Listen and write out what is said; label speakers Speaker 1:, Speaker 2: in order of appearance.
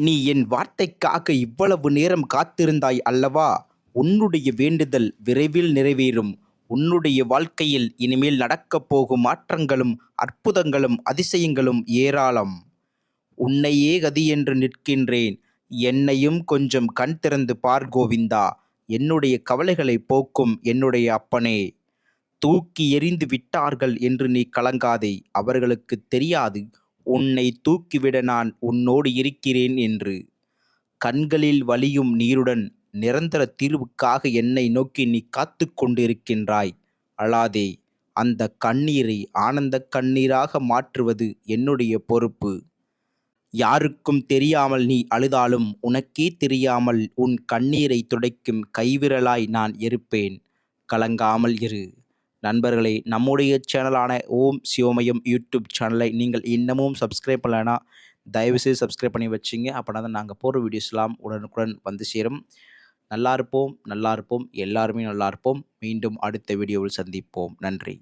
Speaker 1: நீ என் வார்த்தைக்காக இவ்வளவு நேரம் காத்திருந்தாய் அல்லவா? உன்னுடைய வேண்டுதல் விரைவில் நிறைவேறும். உன்னுடைய வாழ்க்கையில் இனிமேல் நடக்கப் போகும் மாற்றங்களும் அற்புதங்களும் அதிசயங்களும் ஏராளம். உன்னையே கதி என்று நிற்கின்றேன். என்னையும் கொஞ்சம் கண் திறந்து பார் கோவிந்தா. என்னுடைய கவலைகளை போக்கும் என்னுடைய அப்பனே. தூக்கி எறிந்து விட்டார்கள் என்று நீ கலங்காதே. அவர்களுக்கு தெரியாது. உன்னை தூக்கிவிட நான் உன்னோடு இருக்கிறேன் என்று. கண்களில் வலியும் நீருடன் நிரந்தர தீர்வுக்காக என்னை நோக்கி நீ காத்து கொண்டிருக்கின்றாய். அழாதே அந்த கண்ணீரை ஆனந்த கண்ணீராக மாற்றுவது என்னுடைய பொறுப்பு. யாருக்கும் தெரியாமல் நீ அழுதாலும் உனக்கே தெரியாமல் உன் கண்ணீரை துடைக்கும் கைவிரலாய் நான் இருப்பேன். கலங்காமல் இரு. நண்பர்களே நம்முடைய சேனலான ஓம் சிவமயம் யூடியூப் சேனலை நீங்கள் இன்னமும் சப்ஸ்கிரைப் பண்ணலைன்னா தயவுசெய்து சப்ஸ்கிரைப் பண்ணி வச்சிங்க. அப்படின்னா தான் நாங்கள் போகிற வீடியோஸ்லாம் உடனுக்குடன் வந்து சேரும். நல்லா இருப்போம் நல்லா இருப்போம் எல்லாருமே நல்லா இருப்போம். மீண்டும் அடுத்த வீடியோவில் சந்திப்போம். நன்றி.